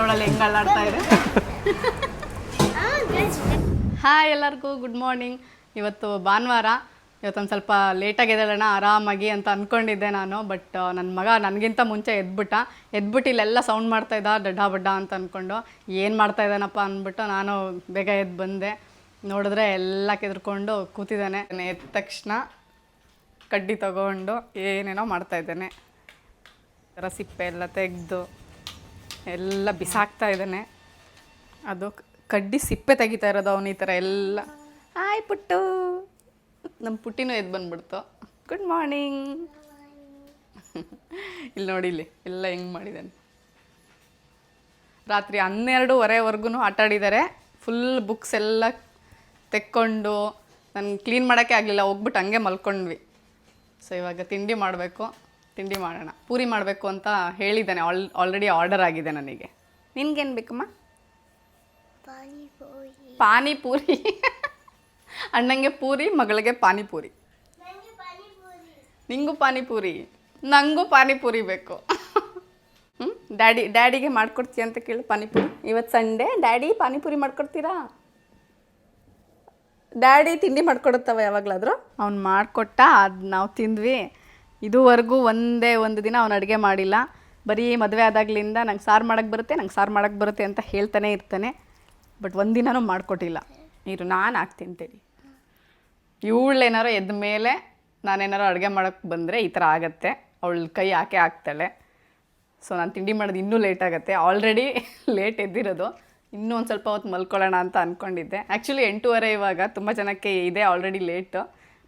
ನೋಡಲ್ಲ ಹೆಂಗೆ ಅಲ್ಲಾಡ್ತಾ ಇದೆ. ಹಾಯ್ ಎಲ್ಲರಿಗೂ, ಗುಡ್ ಮಾರ್ನಿಂಗ್. ಇವತ್ತು ಭಾನುವಾರ. ಇವತ್ತೊಂದು ಸ್ವಲ್ಪ ಲೇಟಾಗಿ ಎದ್ದೇಳೋಣ, ಆರಾಮಾಗಿ ಅಂತ ಅಂದ್ಕೊಂಡಿದ್ದೆ ನಾನು ಬಟ್ ನನ್ನ ಮಗ ನನಗಿಂತ ಮುಂಚೆ ಎದ್ಬಿಟ್ಟ. ಎದ್ಬಿಟ್ಟು ಇಲ್ಲೆಲ್ಲ ಸೌಂಡ್ ಮಾಡ್ತಾ ಇದ್ದ, ಡಡ್ಡ ಬಡ್ಡ ಅಂತ ಅಂದ್ಕೊಂಡು ಏನು ಮಾಡ್ತಾ ಇದ್ದಾನಪ್ಪ ಅಂದ್ಬಿಟ್ಟು ನಾನು ಬೇಗ ಎದ್ದು ಬಂದೆ. ನೋಡಿದ್ರೆ ಎಲ್ಲ ಕೆದ್ರಕೊಂಡು ಕೂತಿದ್ದಾನೆ. ಎದ್ದ ತಕ್ಷಣ ಕಡ್ಡಿ ತಗೊಂಡು ಏನೇನೋ ಮಾಡ್ತಾ ಇದ್ದಾನೆ. ಥರ ಸಿಪ್ಪೆ ಎಲ್ಲ ತೆಗೆದು ಎಲ್ಲ ಬಿಸಾಕ್ತಾ ಇದ್ದಾನೆ. ಅದು ಕಡ್ಡಿ ಸಿಪ್ಪೆ ತೆಗಿತಾ ಇರೋದು ಅವನು ಈ ಥರ ಎಲ್ಲ. ಹಾಯ್ ಪುಟ್ಟು. ನಮ್ಮ ಪುಟ್ಟಿನೂ ಎದ್ದು ಬಂದ್ಬಿಡ್ತು. ಗುಡ್ ಮಾರ್ನಿಂಗ್ ಇಲ್ಲಿ ನೋಡಿ ಇಲ್ಲಿ, ಎಲ್ಲ ಹೆಂಗೆ ಮಾಡಿದ್ದಾನೆ. ರಾತ್ರಿ ಹನ್ನೆರಡೂವರೆವರೆಗೂ ಆಟಾಡಿದ್ದಾರೆ ಫುಲ್ ಬುಕ್ಸ್ ಎಲ್ಲ ತೆಕ್ಕೊಂಡು ನಾನು ಕ್ಲೀನ್ ಮಾಡೋಕ್ಕೆ ಆಗಲಿಲ್ಲ, ಹೋಗ್ಬಿಟ್ಟು ಹಂಗೆ ಮಲ್ಕೊಂಡ್ವಿ. ಸೊ ಇವಾಗ ತಿಂಡಿ ಮಾಡಬೇಕು. ತಿಂಡಿ ಮಾಡೋಣ. ಪೂರಿ ಮಾಡಬೇಕು ಅಂತ ಹೇಳಿದ್ದಾನೆ. ಆಲ್ ಆಲ್ರೆಡಿ ಆರ್ಡರ್ ಆಗಿದೆ ನನಗೆ. ನಿನ್ಗೇನು ಬೇಕಮ್ಮ? ಪಾನಿಪೂರಿ. ಅಣ್ಣಂಗೆ ಪೂರಿ ಮಗಳಿಗೆ ಪಾನಿಪೂರಿ. ನಿಂಗೂ ಪಾನಿಪೂರಿ. ನನಗೂ ಪಾನಿಪೂರಿ. ಬೇಕು. ಹ್ಞೂ ಡ್ಯಾಡಿ ಡ್ಯಾಡಿಗೆ ಮಾಡ್ಕೊಡ್ತೀಯ ಅಂತ ಕೇಳು ಪಾನಿಪುರಿ. ಇವತ್ತು ಸಂಡೇ. ಡ್ಯಾಡಿ ಪಾನಿಪುರಿ ಮಾಡ್ಕೊಡ್ತೀರಾ? ಡ್ಯಾಡಿ ತಿಂಡಿ ಮಾಡ್ಕೊಡುತ್ತವ ಯಾವಾಗಲಾದರೂ? ಅವ್ನು ಮಾಡಿಕೊಟ್ಟ ಅದು ನಾವು ತಿಂದ್ವಿ. ಇದುವರೆಗೂ ಒಂದೇ ಒಂದು ದಿನ ಅವ್ನು ಅಡುಗೆ ಮಾಡಿಲ್ಲ. ಬರೀ ಮದುವೆ ಆದಾಗ್ಲಿಂದ ನಂಗೆ ಸಾರು ಮಾಡೋಕ್ಕೆ ಬರುತ್ತೆ, ನಂಗೆ ಸಾರು ಮಾಡೋಕ್ಕೆ ಬರುತ್ತೆ ಅಂತ ಹೇಳ್ತಾನೆ ಇರ್ತಾನೆ. ಬಟ್ ಒಂದಿನೂ ಮಾಡಿಕೊಟ್ಟಿಲ್ಲ. ನೀರು ನಾನು ಹಾಕ್ತೀನಿ ತಿಂತೇಳಿ ಇವಳೇನಾರು ಎದ್ದ ಮೇಲೆ ನಾನೇನಾರು ಅಡುಗೆ ಮಾಡೋಕ್ಕೆ ಬಂದರೆ ಈ ಥರ ಆಗತ್ತೆ. ಅವಳ ಕೈ ಹಾಕೇ ಹಾಕ್ತಾಳೆ? ಸೊ ನಾನು ತಿಂಡಿ ಮಾಡೋದು ಇನ್ನೂ ಲೇಟ್ ಆಗುತ್ತೆ. ಆಲ್ರೆಡಿ ಲೇಟ್ ಎದ್ದಿರೋದು. ಇನ್ನೂ ಒಂದು ಸ್ವಲ್ಪ ಹೊತ್ತು ಮಲ್ಕೊಳ್ಳೋಣ ಅಂತ ಅಂದ್ಕೊಂಡಿದ್ದೆ ಆ್ಯಕ್ಚುಲಿ ಎಂಟೂವರೆ ಇವಾಗ. ತುಂಬ ಜನಕ್ಕೆ ಇದೆ ಆಲ್ರೆಡಿ ಲೇಟು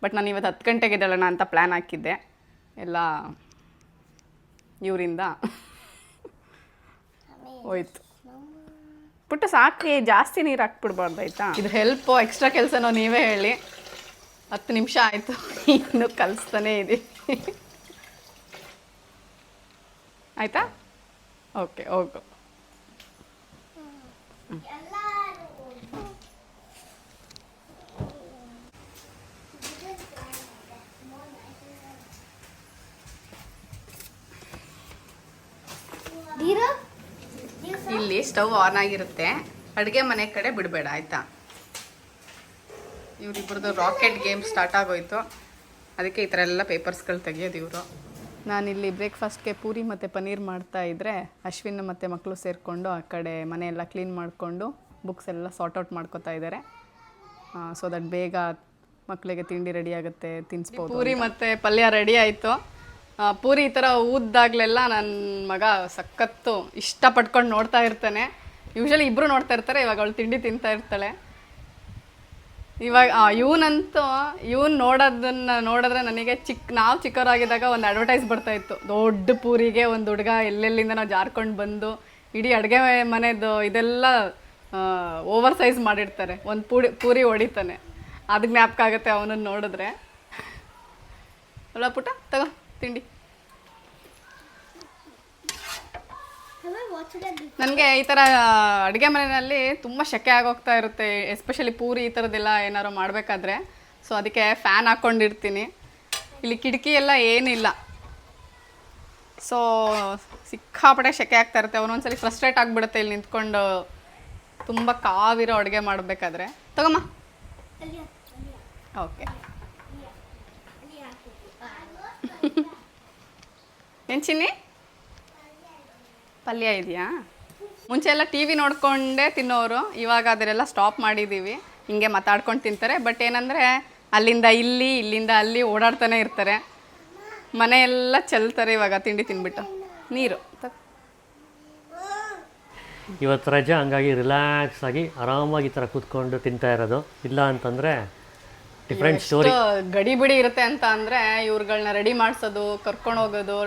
ಬಟ್ ನಾನು ಇವತ್ತು ಹತ್ತು ಗಂಟೆಗೆ ಎದ್ದೇಳೋಣ ಅಂತ ಪ್ಲ್ಯಾನ್ ಹಾಕಿದ್ದೆ. ಎಲ್ಲ ಇವರಿಂದ ಹೋಯ್ತು. ಪುಟ್ಟ ಸಾಕಿ ಜಾಸ್ತಿ ನೀರು ಹಾಕ್ಬಿಡ್ಬಾರ್ದು ಆಯ್ತಾ? ಇದು ಹೆಲ್ಪು ಎಕ್ಸ್ಟ್ರಾ ಕೆಲಸನೋ ನೀವೇ ಹೇಳಿ. ಹತ್ತು ನಿಮಿಷ ಆಯಿತು. ಇನ್ನೂ ಕಲಿಸ್ತಾನೇ ಇದೆ ಆಯಿತಾ? ಓಕೆ ಹೋಗು. ಇಲ್ಲಿ ಸ್ಟವ್ ಆನ್ ಆಗಿರುತ್ತೆ. ಅಡುಗೆ ಮನೆ ಕಡೆ ಬಿಡಬೇಡ ಆಯಿತಾ? ಇವರಿಬ್ಬರದು ರಾಕೆಟ್ ಗೇಮ್ ಸ್ಟಾರ್ಟ್ ಆಗೋಯ್ತು. ಅದಕ್ಕೆ ಈ ಥರ ಎಲ್ಲ ಪೇಪರ್ಸ್ಗಳು ತೆಗಿಯೋದು ಇವರು. ನಾನಿಲ್ಲಿ ಬ್ರೇಕ್ಫಾಸ್ಟ್ಗೆ ಪೂರಿ ಮತ್ತು ಪನ್ನೀರ್ ಮಾಡ್ತಾ ಇದ್ದರೆ ಅಶ್ವಿನ್ ಮತ್ತು ಮಕ್ಕಳು ಸೇರಿಕೊಂಡು ಆ ಕಡೆ ಮನೆಯೆಲ್ಲ ಕ್ಲೀನ್ ಮಾಡಿಕೊಂಡು ಬುಕ್ಸ್ ಎಲ್ಲ ಸಾರ್ಟ್ ಔಟ್ ಮಾಡ್ಕೋತಾ ಇದ್ದಾರೆ. ಸೊ ದಟ್ ಬೇಗ ಮಕ್ಕಳಿಗೆ ತಿಂಡಿ ರೆಡಿ ಆಗುತ್ತೆ ತಿನ್ಸ್ಬೋದು ಪೂರಿ ಮತ್ತು ಪಲ್ಯ ರೆಡಿ ಆಯಿತು. ಪೂರಿ ಈ ಥರ ಊದ್ದಾಗಲೆಲ್ಲ ನನ್ನ ಮಗ ಸಖತ್ತು ಇಷ್ಟಪಟ್ಕೊಂಡು ನೋಡ್ತಾ ಇರ್ತಾನೆ. ಯೂಶಲಿ ಇಬ್ಬರು ನೋಡ್ತಾ ಇರ್ತಾರೆ, ಇವಾಗ ಅವಳು ತಿಂಡಿ ತಿಂತಾ ಇರ್ತಾಳೆ. ಇವಾಗ ಇವನಂತೂ, ಇವನ್ ನೋಡೋದನ್ನ ನೋಡಿದ್ರೆ ನನಗೆ ಚಿಕ್ಕ ನಾವು ಚಿಕ್ಕವರಾಗಿದ್ದಾಗ ಒಂದು ಅಡ್ವರ್ಟೈಸ್ ಬರ್ತಾ ಇತ್ತು. ದೊಡ್ಡ ಪೂರಿಗೆ ಒಂದು ಹುಡುಗ ಎಲ್ಲೆಲ್ಲಿಂದ ನಾವು ಜಾರ್ಕೊಂಡು ಬಂದು ಇಡೀ ಅಡುಗೆ ಮನೆದು ಇದೆಲ್ಲ ಓವರ್ ಸೈಜ್ ಮಾಡಿರ್ತಾರೆ. ಒಂದು ಪೂರಿ ಪೂರಿ ಹೊಡಿತಾನೆ. ಅದು ಜ್ಞಾಪಕ ಆಗುತ್ತೆ ಅವನನ್ನು ನೋಡಿದ್ರೆ. ಅಲ್ಲ ಪುಟ ತಗೋ. ತಿಂಡಿ. ನನಗೆ ಈ ಥರ ಅಡುಗೆ ಮನೆಯಲ್ಲಿ ತುಂಬ ಶೆಕೆ ಆಗೋಗ್ತಾ ಇರುತ್ತೆ. ಎಸ್ಪೆಷಲಿ ಪೂರಿ ಈ ಥರದ್ದೆಲ್ಲ ಏನಾದ್ರು ಮಾಡಬೇಕಾದ್ರೆ. ಸೊ ಅದಕ್ಕೆ ಫ್ಯಾನ್ ಹಾಕ್ಕೊಂಡಿರ್ತೀನಿ ಇಲ್ಲಿ ಕಿಟಕಿ ಎಲ್ಲ ಏನಿಲ್ಲ. ಸೊ ಸಿಕ್ಕಾಪಟ್ಟೆ ಶೆಕೆ ಆಗ್ತಾ ಇರುತ್ತೆ. ಒಂದೊಂದ್ಸಲಿ ಫ್ರಸ್ಟ್ರೇಟ್ ಆಗಿಬಿಡುತ್ತೆ ಇಲ್ಲಿ ನಿಂತ್ಕೊಂಡು. ತುಂಬ ಕಾವಿರೋ ಅಡುಗೆ ಮಾಡಬೇಕಾದ್ರೆ. ತಗೊಮ್ಮ. ಓಕೆ ಏನು ಚಿನ್ನಿ ಪಲ್ಯ ಇದೆಯಾ? ಮುಂಚೆ ಎಲ್ಲ ಟಿ ವಿ ನೋಡಿಕೊಂಡೇ ತಿನ್ನೋರು ಇವಾಗ ಅದನ್ನೆಲ್ಲ ಸ್ಟಾಪ್ ಮಾಡಿದ್ದೀವಿ ಹಿಂಗೆ ಮಾತಾಡ್ಕೊಂಡು ತಿಂತಾರೆ. ಬಟ್ ಏನಂದರೆ ಅಲ್ಲಿಂದ ಇಲ್ಲಿ ಇಲ್ಲಿಂದ ಅಲ್ಲಿ ಓಡಾಡ್ತಾನೆ ಇರ್ತಾರೆ. ಮನೆಯೆಲ್ಲ ಚೆಲ್ತಾರೆ ಇವಾಗ ತಿಂಡಿ ತಿನ್ಬಿಟ್ಟು ನೀರು. ಇವತ್ತು ರಜೆ ಹಂಗಾಗಿ ರಿಲ್ಯಾಕ್ಸ್ ಆಗಿ ಆರಾಮಾಗಿ ಈ ಥರ ಕೂತ್ಕೊಂಡು ತಿಂತಾ ಇರೋದು. ಇಲ್ಲ ಅಂತಂದರೆ ಡಿಫ್ರೆಂಟ್ ಸ್ಟೋರಿ ಗಡಿಬಿಡಿ ಗಡಿ ಬಿಡಿ ಇರುತ್ತೆ ಅಂತ ಅಂದರೆ ಇವ್ರುಗಳನ್ನ ರೆಡಿ ಮಾಡಿಸೋದು ಕರ್ಕೊಂಡು ಹೋಗೋದು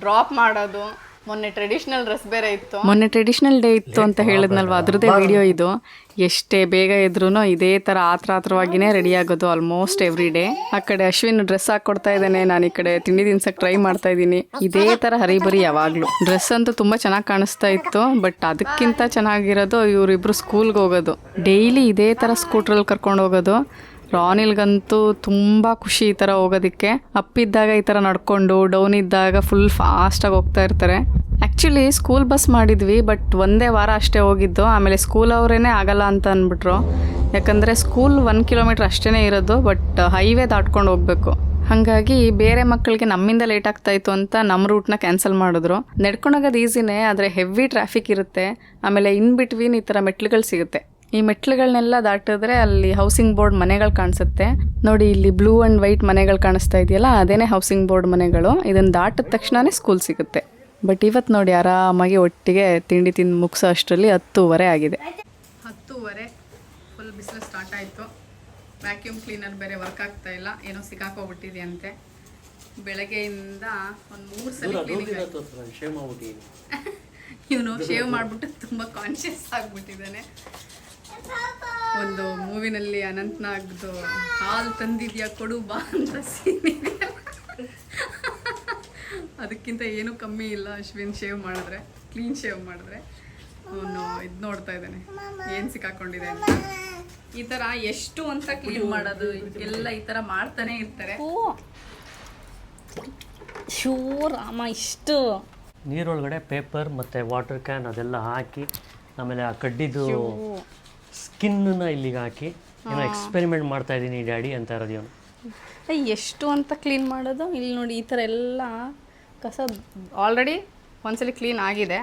ಡ್ರಾಪ್ ಮಾಡೋದು. ಮೊನ್ನೆ ಟ್ರೆಡಿಷನಲ್ ಡ್ರೆಸ್ ಬೇರೆ ಇತ್ತು. ಮೊನ್ನೆ ಟ್ರೆಡಿಷನಲ್ ಡೇ ಇತ್ತು ಅಂತ ಹೇಳಿದ್ನಲ್ವಾ? ಅದ್ರದ್ದೇ ವಿಡಿಯೋ ಇದು. ಎಷ್ಟೇ ಬೇಗ ಇದ್ರೂ ಇದೇ ಥರ ಆತ್ರ ಆತ್ರವಾಗಿನೇ ರೆಡಿ ಆಗೋದು ಆಲ್ಮೋಸ್ಟ್ ಎವ್ರಿ ಡೇ ಆ ಕಡೆ ಅಶ್ವಿನ್ ಡ್ರೆಸ್ ಹಾಕೊಡ್ತಾ ಇದ್ದಾನೆ. ನಾನು ಈ ಕಡೆ ತಿಂಡಿ ತಿನ್ಸಕ್ಕೆ ಟ್ರೈ ಮಾಡ್ತಾ ಇದ್ದೀನಿ. ಇದೇ ಥರ ಹರಿಬರಿ ಯಾವಾಗಲೂ. ಡ್ರೆಸ್ ಅಂತೂ ತುಂಬ ಚೆನ್ನಾಗಿ ಕಾಣಿಸ್ತಾ ಇತ್ತು ಬಟ್ ಅದಕ್ಕಿಂತ ಚೆನ್ನಾಗಿರೋದು ಇವರಿಬ್ರು ಸ್ಕೂಲ್ಗೆ ಹೋಗೋದು. ಡೈಲಿ ಇದೇ ಥರ ಸ್ಕೂಟ್ರಲ್ಲಿ ಕರ್ಕೊಂಡು ಹೋಗೋದು. ರಾನಿಲ್ಗಂತೂ ತುಂಬ ಖುಷಿ ಈ ಥರ ಹೋಗೋದಕ್ಕೆ. ಅಪ್ ಇದ್ದಾಗ ಈ ಥರ ನಡ್ಕೊಂಡು ಡೌನ್ ಇದ್ದಾಗ ಫುಲ್ ಫಾಸ್ಟಾಗಿ ಹೋಗ್ತಾ ಇರ್ತಾರೆ. ಆ್ಯಕ್ಚುಲಿ ಸ್ಕೂಲ್ ಬಸ್ ಮಾಡಿದ್ವಿ ಬಟ್ ಒಂದೇ ವಾರ ಅಷ್ಟೇ ಹೋಗಿದ್ದು. ಆಮೇಲೆ ಸ್ಕೂಲ್ ಅವರೇನೆ ಆಗಲ್ಲ ಅಂತ ಅಂದ್ಬಿಟ್ರು. ಯಾಕಂದರೆ ಸ್ಕೂಲ್ ಒನ್ ಕಿಲೋಮೀಟ್ರ್ ಅಷ್ಟೇ ಇರೋದು ಬಟ್ ಹೈವೇ ದಾಟ್ಕೊಂಡು ಹೋಗ್ಬೇಕು. ಹಾಗಾಗಿ ಬೇರೆ ಮಕ್ಕಳಿಗೆ ನಮ್ಮಿಂದ ಲೇಟ್ ಆಗ್ತಾ ಇತ್ತು ಅಂತ ನಮ್ಮ ರೂಟ್ನ ಕ್ಯಾನ್ಸಲ್ ಮಾಡಿದ್ರು. ನಡ್ಕೊಂಡೋಗೋದು ಈಸಿನೇ ಆದರೆ ಹೆವಿ ಟ್ರಾಫಿಕ್ ಇರುತ್ತೆ. ಆಮೇಲೆ ಇನ್ ಬಿಟ್ವೀನ್ ಈ ಥರ ಮೆಟ್ಲುಗಳು ಸಿಗುತ್ತೆ. ಈ ಮೆಟ್ಲುಗಳನ್ನೆಲ್ಲ ದಾಟಿದ್ರೆ ಅಲ್ಲಿ ಹೌಸಿಂಗ್ ಬೋರ್ಡ್ ಮನೆಗಳು ಕಾಣಿಸುತ್ತೆ. ನೋಡಿ ಇಲ್ಲಿ ಬ್ಲೂ ಆ್ಯಂಡ್ ವೈಟ್ ಮನೆಗಳು ಕಾಣಿಸ್ತಾ ಇದೆಯಲ್ಲ ಅದೇನೇ ಹೌಸಿಂಗ್ ಬೋರ್ಡ್ ಮನೆಗಳು. ಇದನ್ನು ದಾಟಿದ ತಕ್ಷಣನೇ ಸ್ಕೂಲ್ ಸಿಗುತ್ತೆ. ಬಟ್ ಇವತ್ತು ನೋಡಿ ಆರಾಮಾಗಿ ಒಟ್ಟಿಗೆ ತಿಂಡಿ ತಿಂದು ಮುಗಿಸೋ ಅಷ್ಟರಲ್ಲಿ ಹತ್ತೂವರೆ ಆಗಿದೆ. ಹತ್ತೂವರೆ ಫುಲ್ ಬಿಸಿಲು ಸ್ಟಾರ್ಟ್ ಆಯಿತು. ವ್ಯಾಕ್ಯೂಮ್ ಕ್ಲೀನರ್ ಬೇರೆ ವರ್ಕ್ ಆಗ್ತಾ ಇಲ್ಲ. ಏನೋ ಸಿಕ್ಕಾಕೋಗ್ಬಿಟ್ಟಿದೆಯಂತೆ ಬೆಳಗ್ಗೆಯಿಂದ ಒಂದು ಮೂರು ಸಲ ಕ್ಲೀನಿಂಗ್ ಇವನು ಶೇವ್ ಮಾಡಿಬಿಟ್ಟು ತುಂಬ ಕಾನ್ಷಿಯಸ್ ಆಗಿಬಿಟ್ಟಿದ್ದಾನೆ. ಒಂದು ಮೂವಿನಲ್ಲಿ ಅನಂತ್ನಾಗ್ದು ಹಾಲು ತಂದಿದ್ಯಾ ಕೊಡು ಬಾ ಅಂತ ಸೀನ್ ಅದಕ್ಕಿಂತ ಏನೂ ಕಮ್ಮಿ ಇಲ್ಲ. ಅಶ್ವಿನ್ ಶೇವ್ ಮಾಡಿದ್ರೆ ಕ್ಲೀನ್ ಶೇವ್ ಮಾಡಿದ್ರೆ. ಅವನು ಇದು ನೋಡ್ತಾ ಇದ್ದಾನೆ. ಏನು ಸಿಕ್ಕಾಕೊಂಡಿದೆ ಅಂತ. ಈ ಥರ ಎಷ್ಟು ಅಂತ ಕ್ಲೀನ್ ಮಾಡೋದು ಎಲ್ಲ ಈ ಥರ ಮಾಡ್ತಾನೆ ಇರ್ತಾರೆ. ಶೂರಾಮ ಇಷ್ಟು. ನೀರೊಳಗಡೆ ಪೇಪರ್ ಮತ್ತು ವಾಟರ್ ಕ್ಯಾನ್ ಅದೆಲ್ಲ ಹಾಕಿ ಆಮೇಲೆ ಆ ಕಡ್ಡಿದು ಸ್ಕಿನ್ನ ಇಲ್ಲಿಗೆ ಹಾಕಿ ಏನೋ ಎಕ್ಸ್ಪೆರಿಮೆಂಟ್ ಮಾಡ್ತಾ ಇದ್ದೀನಿ ಡ್ಯಾಡಿ ಅಂತ ಇರೋದು ಇವನು. ಎಷ್ಟು ಅಂತ ಕ್ಲೀನ್ ಮಾಡೋದು? ಇಲ್ಲಿ ನೋಡಿ ಈ ಥರ ಎಲ್ಲ ಕಸ ಆಲ್ರೆಡಿ ಒಂದ್ಸಲಿ ಕ್ಲೀನ್ ಆಗಿದೆ.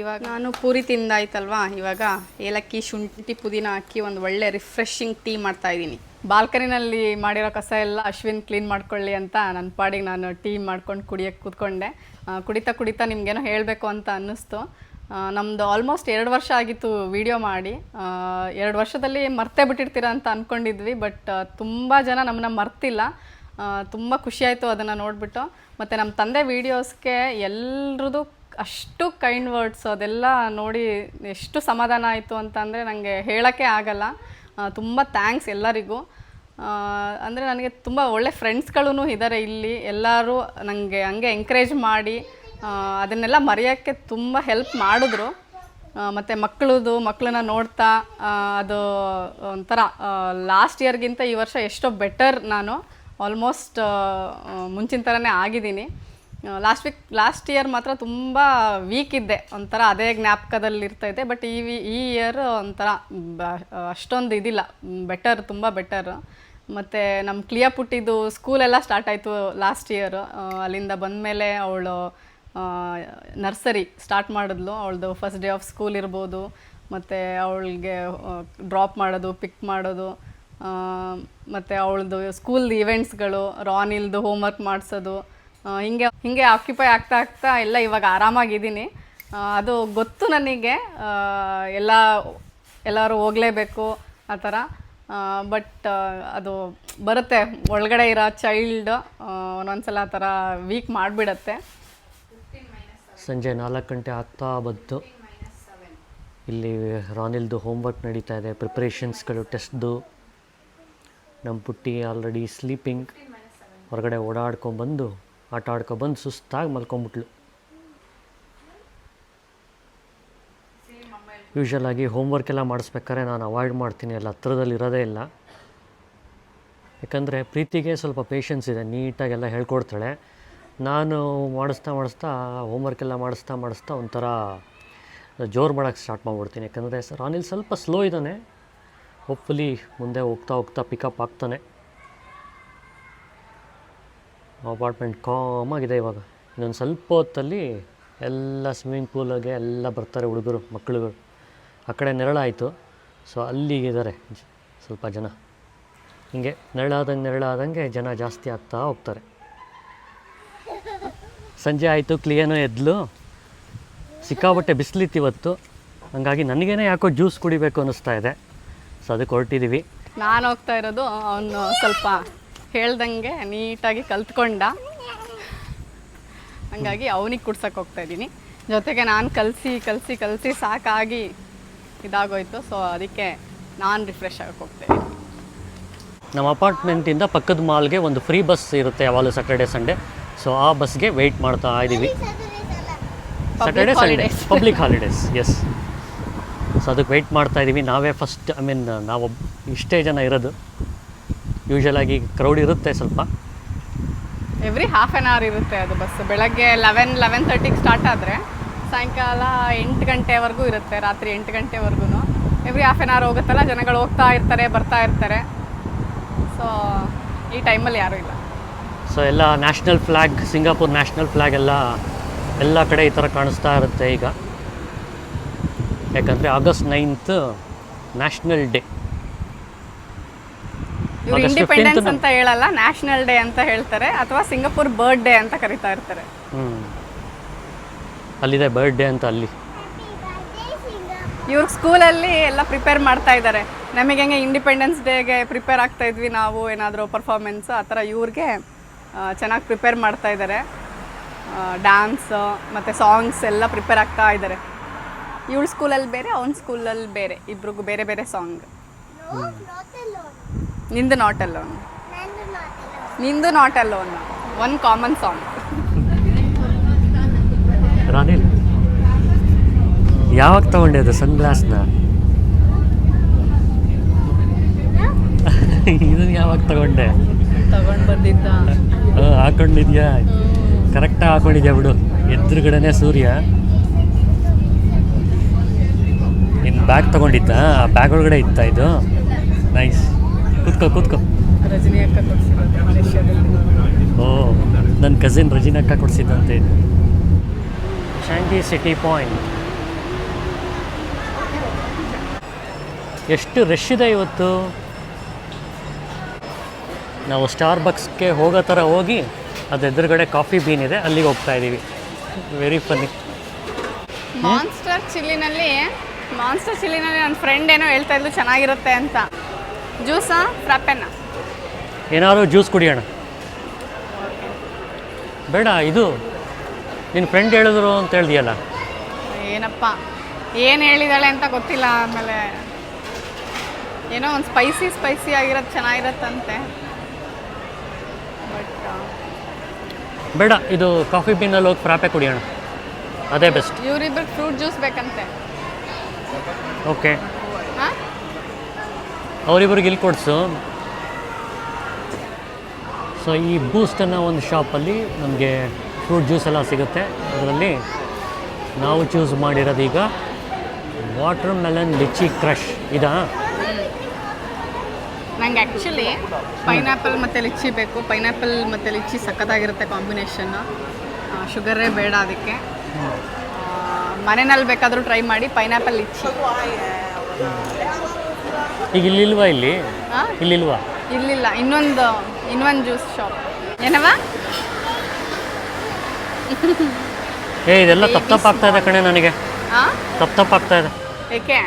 ಇವಾಗ ನಾನು ಪೂರಿ ತಿಂದಾಯ್ತಲ್ವಾ? ಇವಾಗ ಏಲಕ್ಕಿ ಶುಂಠಿ ಪುದೀನ ಹಾಕಿ ಒಂದು ಒಳ್ಳೆ ರಿಫ್ರೆಶಿಂಗ್ ಟೀ ಮಾಡ್ತಾ ಇದ್ದೀನಿ. ಬಾಲ್ಕನಿನಲ್ಲಿ ಮಾಡಿರೋ ಕಸ ಎಲ್ಲ ಅಶ್ವಿನ್ ಕ್ಲೀನ್ ಮಾಡ್ಕೊಳ್ಳಿ ಅಂತ ನನ್ನ ಪಾಡಿಗೆ ನಾನು ಟೀ ಮಾಡ್ಕೊಂಡು ಕುಡಿಯೋಕ್ಕೆ ಕೂತ್ಕೊಂಡೆ. ಕುಡಿತಾ ಕುಡಿತಾ ನಿಮ್ಗೇನೋ ಹೇಳಬೇಕು ಅಂತ ಅನ್ನಿಸ್ತು. ನಮ್ಮದು ಆಲ್ಮೋಸ್ಟ್ ಎರಡು ವರ್ಷ ಆಗಿತ್ತು ವಿಡಿಯೋ ಮಾಡಿ. ಎರಡು ವರ್ಷದಲ್ಲಿ ಮರ್ತೇ ಬಿಟ್ಟಿರ್ತೀರ ಅಂತ ಅಂದ್ಕೊಂಡಿದ್ವಿ ಬಟ್ ತುಂಬ ಜನ ನಮ್ಮನ್ನ ಮರ್ತಿಲ್ಲ. ತುಂಬ ಖುಷಿಯಾಯಿತು ಅದನ್ನು ನೋಡಿಬಿಟ್ಟು. ಮತ್ತು ನಮ್ಮ ತಂದೆ ವೀಡಿಯೋಸ್ಗೆ ಎಲ್ರದ್ದು ಅಷ್ಟು ಕೈಂಡ್ ವರ್ಡ್ಸ್ ಅದೆಲ್ಲ ನೋಡಿ ಎಷ್ಟು ಸಮಾಧಾನ ಆಯಿತು ಅಂತಂದರೆ ನನಗೆ ಹೇಳೋಕ್ಕೆ ಆಗಲ್ಲ. ತುಂಬ ಥ್ಯಾಂಕ್ಸ್ ಎಲ್ಲರಿಗೂ. ಅಂದರೆ ನನಗೆ ತುಂಬ ಒಳ್ಳೆ ಫ್ರೆಂಡ್ಸ್ಗಳೂ ಇದ್ದಾರೆ ಇಲ್ಲಿ. ಎಲ್ಲರೂ ನನಗೆ ಹಂಗೆ ಎಂಕರೇಜ್ ಮಾಡಿ ಅದನ್ನೆಲ್ಲ ಮರೆಯೋಕ್ಕೆ ತುಂಬ ಹೆಲ್ಪ್ ಮಾಡಿದ್ರು. ಮತ್ತು ಮಕ್ಕಳದು ಮಕ್ಕಳನ್ನ ನೋಡ್ತಾ ಅದು ಒಂಥರ ಲಾಸ್ಟ್ ಇಯರ್ಗಿಂತ ಈ ವರ್ಷ ಎಷ್ಟೋ ಬೆಟರ್ ನಾನು. ಆಲ್ಮೋಸ್ಟ್ ಮುಂಚಿನ ಥರನೇ ಆಗಿದ್ದೀನಿ. ಲಾಸ್ಟ್ ವೀಕ್ ಲಾಸ್ಟ್ ಇಯರ್ ಮಾತ್ರ ತುಂಬ ವೀಕ್ ಇದ್ದೆ. ಒಂಥರ ಅದೇ ಜ್ಞಾಪಕದಲ್ಲಿ ಇರ್ತಾಯಿದ್ದೆ ಬಟ್ ಈ ಈ ಇಯರ್ ಒಂಥರ ಅಷ್ಟೊಂದು ಇದಿಲ್ಲ. ಬೆಟರ್ ತುಂಬ ಬೆಟರ್ ಮತ್ತು ನಮ್ಮ ಕ್ಲಿಯಾ ಪುಟ್ಟಿದ್ದು ಸ್ಕೂಲೆಲ್ಲ ಸ್ಟಾರ್ಟ್ ಆಯಿತು ಲಾಸ್ಟ್ ಇಯರು ಅಲ್ಲಿಂದ ಬಂದಮೇಲೆ ಅವಳು ನರ್ಸರಿ ಸ್ಟಾರ್ಟ್ ಮಾಡಿದ್ಲು. ಅವಳದು ಫಸ್ಟ್ ಡೇ ಆಫ್ ಸ್ಕೂಲ್ ಇರ್ಬೋದು, ಮತ್ತು ಅವಳಿಗೆ ಡ್ರಾಪ್ ಮಾಡೋದು ಪಿಕ್ ಮಾಡೋದು ಮತ್ತು ಅವಳದು ಸ್ಕೂಲ್ ಇವೆಂಟ್ಸ್ಗಳು ರಾನಿಲ್ದು ಹೋಮ್ವರ್ಕ್ ಮಾಡಿಸೋದು ಹಿಂಗೆ ಹಿಂಗೆ ಆಕ್ಯುಪೈ ಆಗ್ತಾ ಆಗ್ತಾ ಎಲ್ಲ ಇವಾಗ ಆರಾಮಾಗಿದ್ದೀನಿ. ಅದು ಗೊತ್ತು ನನಗೆ ಎಲ್ಲ, ಎಲ್ಲರೂ ಹೋಗಲೇಬೇಕು ಆ ಥರ. ಬಟ್ ಅದು ಬರುತ್ತೆ. ಒಳಗಡೆ ಇರೋ ಚೈಲ್ಡ್ ಒಂದೊಂದ್ಸಲ ಆ ಥರ ವೀಕ್ ಮಾಡಿಬಿಡತ್ತೆ. ಸಂಜೆ ನಾಲ್ಕು ಗಂಟೆ ಆಗ್ತಾ ಬಂತು. ಇಲ್ಲಿ ರಾನಿಲ್ದು ಹೋಮ್ವರ್ಕ್ ನಡೀತಾ ಇದೆ ಪ್ರಿಪ್ರೇಷನ್ಸ್ಗಳು ಟೆಸ್ಟ್ದು ನಮ್ಮ ಪುಟ್ಟಿ ಆಲ್ರೆಡಿ ಸ್ಲೀಪಿಂಗ್ ಹೊರಗಡೆ ಓಡಾಡ್ಕೊಂಬಂದು ಆಟ ಆಡ್ಕೊಬಂದು ಸುಸ್ತಾಗಿ ಮಲ್ಕೊಂಬಿಟ್ಲು. ಯೂಶ್ವಲಾಗಿ ಹೋಮ್ವರ್ಕ್ ಎಲ್ಲ ಮಾಡಿಸ್ಬೇಕಾದ್ರೆ ನಾನು ಅವಾಯ್ಡ್ ಮಾಡ್ತೀನಿ, ಅಲ್ಲ ಹತ್ರದಲ್ಲಿ ಇರೋದೇ ಇಲ್ಲ. ಯಾಕಂದರೆ ಪ್ರೀತಿಗೆ ಸ್ವಲ್ಪ ಪೇಷನ್ಸ್ ಇದೆ, ನೀಟಾಗೆಲ್ಲ ಹೇಳ್ಕೊಡ್ತಾಳೆ. ನಾನು ಮಾಡಿಸ್ತಾ ಮಾಡಿಸ್ತಾ ಹೋಮ್ವರ್ಕ್ ಎಲ್ಲ ಮಾಡಿಸ್ತಾ ಮಾಡಿಸ್ತಾ ಒಂಥರ ಜೋರು ಮಾಡೋಕ್ಕೆ ಸ್ಟಾರ್ಟ್ ಮಾಡಿಬಿಡ್ತೀನಿ. ಯಾಕಂದರೆ ಸರ್, ಅನಿಲ್ ಸ್ವಲ್ಪ ಸ್ಲೋ ಇದ್ದಾನೆ ಹೋಪ್ಫುಲಿ ಮುಂದೆ ಹೋಗ್ತಾ ಹೋಗ್ತಾ ಪಿಕಪ್ ಆಗ್ತಾನೆ. ಅಪಾರ್ಟ್ಮೆಂಟ್ ಕಾಮಾಗಿದೆ ಇವಾಗ. ಇನ್ನೊಂದು ಸ್ವಲ್ಪ ಹೊತ್ತಲ್ಲಿ ಎಲ್ಲ ಸ್ವಿಮ್ಮಿಂಗ್ ಪೂಲಾಗೆ ಎಲ್ಲ ಬರ್ತಾರೆ ಹುಡುಗರು, ಮಕ್ಕಳುಗಳು. ಆ ಕಡೆ ನೆರಳಾಯಿತು ಸೊ ಅಲ್ಲಿಗಿದ್ದಾರೆ ಸ್ವಲ್ಪ ಜನ. ಹಿಂಗೆ ನೆರಳಾದಂಗೆ ನೆರಳಾದಂಗೆ ಜನ ಜಾಸ್ತಿ ಆಗ್ತಾ ಹೋಗ್ತಾರೆ. ಸಂಜೆ ಆಯಿತು ಕ್ಲಿಯನೋ ಎದ್ಲು. ಸಿಕ್ಕಾಬಟ್ಟೆ ಬಿಸಿಲಿತ್ತು ಇವತ್ತು. ಹಂಗಾಗಿ ನನಗೇನೆ ಯಾಕೋ ಜ್ಯೂಸ್ ಕುಡಿಬೇಕು ಅನ್ನಿಸ್ತಾ ಇದೆ. ಸೊ ಅದಕ್ಕೆ ಹೊರಟಿದ್ದೀವಿ ನಾನು ಹೋಗ್ತಾ ಇರೋದು ಅವನು ಸ್ವಲ್ಪ ಹೇಳ್ದಂಗೆ ನೀಟಾಗಿ ಕಲ್ತ್ಕೊಂಡ. ಹಂಗಾಗಿ ಅವನಿಗೆ ಕುಡ್ಸಕ್ಕೆ ಹೋಗ್ತಾ ಇದ್ದೀನಿ. ಜೊತೆಗೆ ನಾನು ಕಲಸಿ ಕಲಸಿ ಕಲಸಿ ಸಾಕಾಗಿ ಇದಾಗೋಯ್ತು. ಸೊ ಅದಕ್ಕೆ ನಾನು ರಿಫ್ರೆಶ್ ಆಗಕ್ಕೆ ಹೋಗ್ತೇನೆ ನಮ್ಮ ಅಪಾರ್ಟ್ಮೆಂಟಿಂದ ಪಕ್ಕದ ಮಾಲ್ಗೆ ಒಂದು ಫ್ರೀ ಬಸ್ ಇರುತ್ತೆ ಯಾವಾಗಲೂ ಸ್ಯಾಟರ್ಡೆ ಸಂಡೇ ಸೊ ಆ ಬಸ್ಗೆ ವೆಯ್ಟ್ ಮಾಡ್ತಾ ಇದ್ದೀವಿ Saturday Sunday. Public holidays yes so ಅದಕ್ಕೆ ವೆಯ್ಟ್ ಮಾಡ್ತಾ ಇದ್ದೀವಿ ನಾವೇ ಫಸ್ಟ್ ಐ ಮೀನ್ ನಾವು ಇಷ್ಟೇ ಜನ ಇರೋದು. ಯೂಶ್ವಲಾಗಿ ಕ್ರೌಡ್ ಇರುತ್ತೆ ಸ್ವಲ್ಪ. ಎವ್ರಿ ಹಾಫ್ ಆನ್ ಅವರ್ ಇರುತ್ತೆ ಅದು ಬಸ್ ಬೆಳಗ್ಗೆ ಲೆವೆನ್ ಲೆವೆನ್ ತರ್ಟಿಗೆ ಸ್ಟಾರ್ಟ್ ಆದರೆ ಸಾಯಂಕಾಲ ಎಂಟು ಗಂಟೆವರೆಗೂ ಇರುತ್ತೆ ರಾತ್ರಿ ಎಂಟು ಗಂಟೆವರೆಗೂ ಎವ್ರಿ ಹಾಫ್ ಆನ್ ಅವರ್ ಹೋಗುತ್ತಲ್ಲ ಜನಗಳು ಹೋಗ್ತಾ ಇರ್ತಾರೆ ಬರ್ತಾ ಇರ್ತಾರೆ. ಸೊ ಈ ಟೈಮಲ್ಲಿ ಯಾರೂ ಇಲ್ಲ. ಸೊ ಎಲ್ಲ national flag Singapore national flag ಎಲ್ಲ ಎಲ್ಲ ಕಡೆ ಈ ಥರ ಕಾಣಿಸ್ತಾ ಇರುತ್ತೆ ಈಗ. ಯಾಕಂದರೆ ಆಗಸ್ಟ್ ನೈನ್ತ್ ನ್ಯಾಷನಲ್ ಡೇ ಇವ್ರು August 15th ಇಂಡಿಪೆಂಡೆನ್ಸ್ ಅಂತ ಹೇಳಲ್ಲ ನ್ಯಾಷನಲ್ ಡೇ ಅಂತ ಹೇಳ್ತಾರೆ ಅಥವಾ ಸಿಂಗಾಪುರ್ ಬರ್ಡ್ ಡೇ ಅಂತ ಕರಿತಾ ಇರ್ತಾರೆ. ಹ್ಞೂ ಅಲ್ಲಿದೆ ಬರ್ಡೇ ಅಂತ ಅಲ್ಲಿ. ಇವ್ರ ಸ್ಕೂಲಲ್ಲಿ ಎಲ್ಲ ಪ್ರಿಪೇರ್ ಮಾಡ್ತಾ ಇದ್ದಾರೆ. ನಮಗೆ ಹೆಂಗೆ ಇಂಡಿಪೆಂಡೆನ್ಸ್ ಡೇಗೆ ಪ್ರಿಪೇರ್ ಆಗ್ತಾ ಇದ್ವಿ ನಾವು ಏನಾದರೂ ಪರ್ಫಾರ್ಮೆನ್ಸ್ ಆ ಥರ ಇವ್ರಿಗೆ. ಚೆನ್ನಾಗಿ ಪ್ರಿಪೇರ್ ಮಾಡ್ತಾ ಇದ್ದಾರೆ ಡ್ಯಾನ್ಸ್ ಮತ್ತು ಸಾಂಗ್ಸ್ ಎಲ್ಲ ಪ್ರಿಪೇರ್ ಆಗ್ತಾ ಇದ್ದಾರೆ ಇವಳ ಸ್ಕೂಲಲ್ಲಿ ಬೇರೆ ಅವ್ನ ಸ್ಕೂಲಲ್ಲಿ ಬೇರೆ. ಇಬ್ರಿಗೂ ಬೇರೆ ಬೇರೆ ಸಾಂಗ್ ನಿಂದು ನಾಟ್ ಅಲ್ಲೋನ್ ನಿಂದು not alone one common song ರಾನಿಲ್ ಯಾವಾಗ ತಗೊಂಡೆ ಅದು ಸನ್ ಗ್ಲಾಸ್ನ ಇದನ್ನ ಯಾವಾಗ ತಗೊಂಡೆ? ತಗೊಂಡು ಬಂದಿದ್ದ. ಹಾಕೊಂಡಿದ್ಯಾ ಕರೆಕ್ಟಾಗಿ ಹಾಕೊಂಡಿದ್ಯಾ ಬಿಡು. ಎದುರುಗಡೆನೆ ಸೂರ್ಯ. ಇನ್ನು ಬ್ಯಾಗ್ ತಗೊಂಡಿದ್ದ? ಆ ಬ್ಯಾಗ್ ಒಳಗಡೆ ಇತ್ತ ಇದು? ನೈಸ್ ಕೂತ್ಕೋ ಕೂತ್ಕೋ. ರಜನಿ ಅಕ್ಕ ಓ ನನ್ನ ಕಸಿನ್ ರಜಿನಕ್ಕ ಕೊಡಿಸಿದ್ದಂತೆ. ಇದು ಶಾಂತಿ ಸಿಟಿ ಪಾಯಿಂಟ್ ಎಷ್ಟು ರಶ್ ಇದೆ ಇವತ್ತು? ನಾವು ಸ್ಟಾರ್ ಬಕ್ಸ್ಗೆ ಹೋಗೋ ಥರ ಹೋಗಿ ಅದು ಎದುರುಗಡೆ ಕಾಫಿ ಬೀನ್ ಇದೆ ಅಲ್ಲಿಗೆ ಹೋಗ್ತಾ ಇದ್ದೀವಿ. ವೆರಿ ಫನ್ನಿ ಮಾನ್ಸ್ಟರ್ ಚಿಲ್ಲಿನಲ್ಲಿ ಮಾನ್ಸ್ಟರ್ ಚಿಲ್ಲಿನಲ್ಲಿ ನನ್ನ ಫ್ರೆಂಡ್ ಏನೋ ಹೇಳ್ತಾ ಇದ್ಲು ಚೆನ್ನಾಗಿರುತ್ತೆ ಅಂತ. ಜ್ಯೂಸಾ ಫ್ರಾಪೆನ್ನ ಏನಾದ್ರು ಜ್ಯೂಸ್ ಕುಡಿಯೋಣ. ಬೇಡ ಇದು ನಿನ್ನ ಫ್ರೆಂಡ್ ಹೇಳಿದ್ರು ಅಂತ ಹೇಳಿದೆಯಲ್ಲ? ಏನಪ್ಪ ಏನು ಹೇಳಿದಾಳೆ ಅಂತ ಗೊತ್ತಿಲ್ಲ ಆಮೇಲೆ ಏನೋ ಒಂದು ಸ್ಪೈಸಿ ಸ್ಪೈಸಿ ಆಗಿರೋದು ಚೆನ್ನಾಗಿರತ್ತಂತೆ ಬಟ್ ಬೇಡ ಇದು ಕಾಫಿ ಬೀನಲ್ಲಿ ಹೋಗಿ ಫ್ರಾಪೆ ಕುಡಿಯೋಣ. ಅದೇ ಬೆಸ್ಟ್ ಇವರಿಬ್ಬರು ಫ್ರೂಟ್ ಜ್ಯೂಸ್ ಬೇಕಂತೆ. ಓಕೆ ಹಾಂ? ಅವರಿಬ್ಬರಿಗೆ ಇಲ್ಲಿ ಕೊಡಿಸು. ಸೊ ಈ ಬೂಸ್ಟ್ ಅನ್ನೋ ಒಂದು ಶಾಪಲ್ಲಿ ನಮಗೆ ಫ್ರೂಟ್ ಜ್ಯೂಸ್ ಎಲ್ಲ ಸಿಗುತ್ತೆ. ಅದರಲ್ಲಿ ನಾವು ಚೂಸ್ ಮಾಡಿರೋದು ಈಗ ವಾಟರ್ ಮೆಲನ್ ಲಿಚಿ ಕ್ರಷ್ ಇದಾ? ನಂಗೆ ಆ್ಯಕ್ಚುಲಿ ಪೈನಾಪಲ್ ಮತ್ತು ಲಿಚ್ಚಿ ಬೇಕು. ಪೈನಾಪಲ್ ಮತ್ತು ಲಿಚ್ಚಿ ಸಖತ್ತಾಗಿರುತ್ತೆ ಕಾಂಬಿನೇಷನ್ನು ಶುಗರೇ ಬೇಡ ಅದಕ್ಕೆ. ಮನೆಯಲ್ಲಿ ಬೇಕಾದರೂ ಟ್ರೈ ಮಾಡಿ ಪೈನಾಪಲ್ ಲಿಚ್ಚಿ. ಈಗ ಇಲ್ಲಿಲ್ವಾ ಇಲ್ಲಿ? ಇಲ್ಲಿಲ್ವಾ? ಇಲ್ಲಿಲ್ಲ. ಇನ್ನೊಂದು ಇನ್ನೊಂದು ಜ್ಯೂಸ್ ಶಾಪ್ ಏನವ ಏ ಇದೆಲ್ಲ ತಪ್ಪು ತಪ್ಪಾಗ್ತಾ ಇದೆ ಕಣೆ ನನಗೆ. ತಪ್ಪು ತಪ್ಪಾಗ್ತಾ ಇದೆ. ಏಕೆ?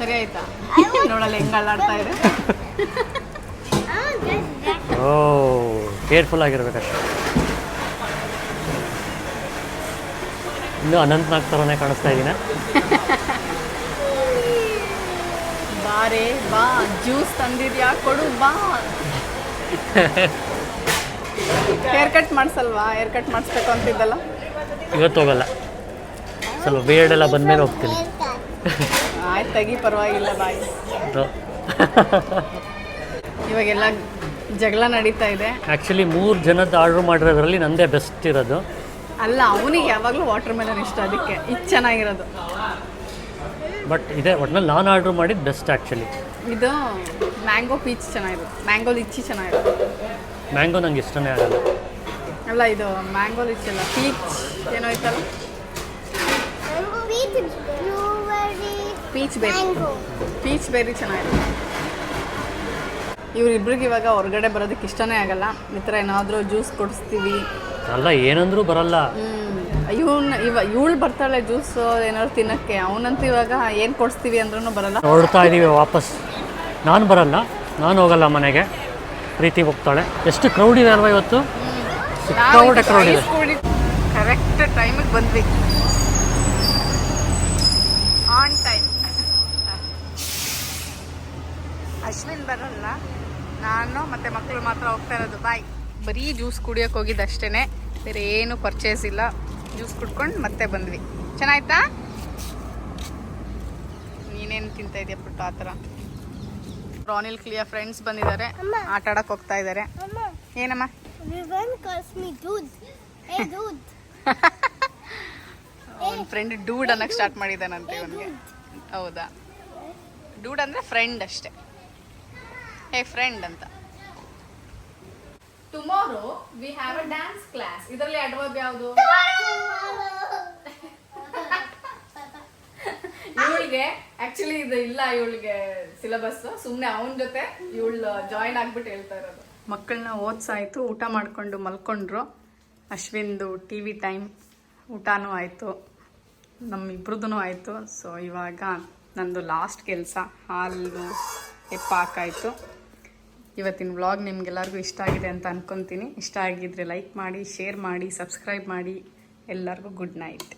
ಸರಿ ಆಯ್ತಾ? ನೋಡಲ್ಲ ಹೆಂಗೆ ಅಲ್ಲಾಡ್ತಾ ಇದೆ. ಓ ಕೇರ್ಫುಲ್ ಆಗಿರ್ಬೇಕಷ್ಟೆ. ಇನ್ನು ಅನಂತನಾಗ್ ಥರನೇ ಕಾಣಿಸ್ತಾ ಇದ್ದೀನ ಬಾರೆ ಬಾ. ಜ್ಯೂಸ್ ತಂದಿದ್ಯಾ? ಕೊಡು ಬಾ. ಹೇರ್ ಕಟ್ ಮಾಡಿಸಲ್ವಾ? ಹೇರ್ ಕಟ್ ಮಾಡಿಸ್ಬೇಕು ಅಂತಿದ್ದಲ್ಲ? ಇವತ್ತು ಹೋಗಲ್ಲ. ಸ್ವಲ್ಪ ಬೇರ್ಡೆಲ್ಲ ಬಂದಮೇಲೆ ಹೋಗ್ತೀನಿ. ಆಯ್ತು ತೆಗಿ ಪರವಾಗಿಲ್ಲ ಬಾಯ್. ಇವಾಗೆಲ್ಲ ಜಗಳ ನಡೀತಾ ಇದೆ. ಆ್ಯಕ್ಚುಲಿ ಮೂರು ಜನದ ಆರ್ಡ್ರ್ ಮಾಡಿರೋದ್ರಲ್ಲಿ ನಂದೇ ಬೆಸ್ಟ್ ಇರೋದು. ಅಲ್ಲ ಅವನಿಗೆ ಯಾವಾಗಲೂ ವಾಟರ್ ಮೆಲನ್ ಇಷ್ಟ ಅದಕ್ಕೆ. ಇದು ಚೆನ್ನಾಗಿರೋದು. ಬಟ್ ಇದೆ ಒಟ್ನಲ್ಲಿ ನಾನು ಆರ್ಡ್ರ್ ಮಾಡಿದ್ದು ಬೆಸ್ಟ್ ಆ್ಯಕ್ಚುಲಿ ಇದು ಮ್ಯಾಂಗೋ ಪೀಚ್ ಚೆನ್ನಾಗಿರೋದು ಮ್ಯಾಂಗೋ ಲಿಚ್ಚಿ ಚೆನ್ನಾಗಿರೋದು ಮ್ಯಾಂಗೋ ನಂಗೆ ಇಷ್ಟನೇ ಆಗಲ್ಲ. ಅಲ್ಲ ಇದು ಮ್ಯಾಂಗೋ ಲಿಚ್ಚಿ ಅಲ್ಲ ಪೀಚ್ ಏನೋ ಐತಲ್ಲ? ಪೀಚ್ ಬೇರಿ ಪೀಚ್ ಬೇರಿ ಚೆನ್ನಾಗಿದೆ. ಇವ್ರಿಬ್ರಿಗೆ ಇವಾಗ ಹೊರಗಡೆ ಬರೋದಕ್ಕೆ ಇಷ್ಟನೇ ಆಗಲ್ಲ. ಈ ಥರ ಏನಾದರೂ ಜ್ಯೂಸ್ ಕೊಡಿಸ್ತೀವಿ. ಅಲ್ಲ ಏನಂದ್ರೂ ಬರಲ್ಲ. ಇವನ್ ಇವ ಇವಳು ಬರ್ತಾಳೆ ಜ್ಯೂಸ್ ಏನಾದ್ರು ತಿನ್ನಕ್ಕೆ. ಅವನಂತ ಇವಾಗ ಏನು ಕೊಡಿಸ್ತೀವಿ ಅಂದ್ರೂ ಬರಲ್ಲ. ಹೊರಡ್ತಾ ಇದ್ದೀವಿ ವಾಪಸ್. ನಾನು ಬರಲ್ಲ. ನಾನು ಹೋಗಲ್ಲ ಮನೆಗೆ. ಪ್ರೀತಿ ಹೋಗ್ತಾಳೆ. ಎಷ್ಟು ಕ್ರೌಡ್ ಇದೆ ಅಲ್ವಾ ಇವತ್ತು? ಸಿಕ್ಕಾಪಟ್ಟೆ ಕ್ರೌಡ್ ಇದೆ. ಕರೆಕ್ಟ್ ಟೈಮಿಗೆ ಬಂದ್ವಿ ಆನ್ ಟೈಮ್ ಅಶ್ವಿನ್ ಬರಲ್ಲ ನಾನು ಮತ್ತೆ ಮಕ್ಕಳು ಮಾತ್ರ ಹೋಗ್ತಾ ಇರೋದು. ಬಾಯ್ ಬರೀ ಜ್ಯೂಸ್ ಕುಡಿಯೋಕೆ ಹೋಗಿದ್ದು ಅಷ್ಟೇ ಬೇರೆ ಏನು ಪರ್ಚೇಸ್ ಇಲ್ಲ. ಜ್ಯೂಸ್ ಕುಡ್ಕೊಂಡು ಮತ್ತೆ ಬಂದ್ವಿ. ಚೆನ್ನಾಯ್ತಾ? ನೀನೇನು ತಿಂತ ಇದೆಯಾ ಪುಟ್ಟು ಆ ಥರ? ರಾನಿಲ್ ಕ್ಲಿಯರ್ ಫ್ರೆಂಡ್ಸ್ ಬಂದಿದ್ದಾರೆ. ಆಟ ಆಡಕ್ಕೆ ಹೋಗ್ತಾ ಇದ್ದಾರೆ. ಏನಮ್ಮ? ಅವ್ನ. ಫ್ರೆಂಡ್ ಡೂಡ್ ಅನ್ನಕ್ಕೆ ಸ್ಟಾರ್ಟ್ ಮಾಡಿದ್ದಾನಂತೆ ಅವನಿಗೆ ಹೌದಾ? ಡೂಡ್ ಅಂದರೆ ಫ್ರೆಂಡ್ ಅಷ್ಟೇ. ಏ ಫ್ರೆಂಡ್ ಅಂತ. Tomorrow we have a dance class ಇದರಲ್ಲಿ ಅಡ್ವರ್ಬ್ ಯಾವುದು? ಇವಳಿಗೆ ಆಕ್ಚುಲಿ ಇದು ಇಲ್ಲ ಇವಳಿಗೆ ಸಿಲೆಬಸ್ ಸುಮ್ಮನೆ ಅವನ ಜೊತೆ ಇವಳು ಜಾಯಿನ್ ಆಗ್ಬಿಟ್ಟು ಹೇಳ್ತಾ ಇರೋದು. ಮಕ್ಕಳನ್ನ ಓದ್ಸಾಯ್ತು ಊಟ ಮಾಡಿಕೊಂಡು ಮಲ್ಕೊಂಡ್ರು. ಅಶ್ವಿಂದು ಟಿ ವಿ ಟೈಮ್ ಊಟನೂ ಆಯಿತು. ನಮ್ಮಿಬ್ರದ್ದು ಆಯಿತು. ಸೊ ಇವಾಗ ನಂದು ಲಾಸ್ಟ್ ಕೆಲಸ. ಹಾಲು ಎಪ್ಪ ಹಾಕಾಯಿತು ಇವತ್ತಿನ ವ್ಲಾಗ್ ನಿಮಗೆಲ್ಲರಿಗೂ ಇಷ್ಟ ಆಗಿದೆ ಅಂತ ಅನ್ಕೊತೀನಿ. ಇಷ್ಟ ಆಗಿದ್ರೆ ಲೈಕ್ ಮಾಡಿ ಶೇರ್ ಮಾಡಿ ಸಬ್ಸ್ಕ್ರೈಬ್ ಮಾಡಿ. ಎಲ್ಲರಿಗೂ ಗುಡ್ ನೈಟ್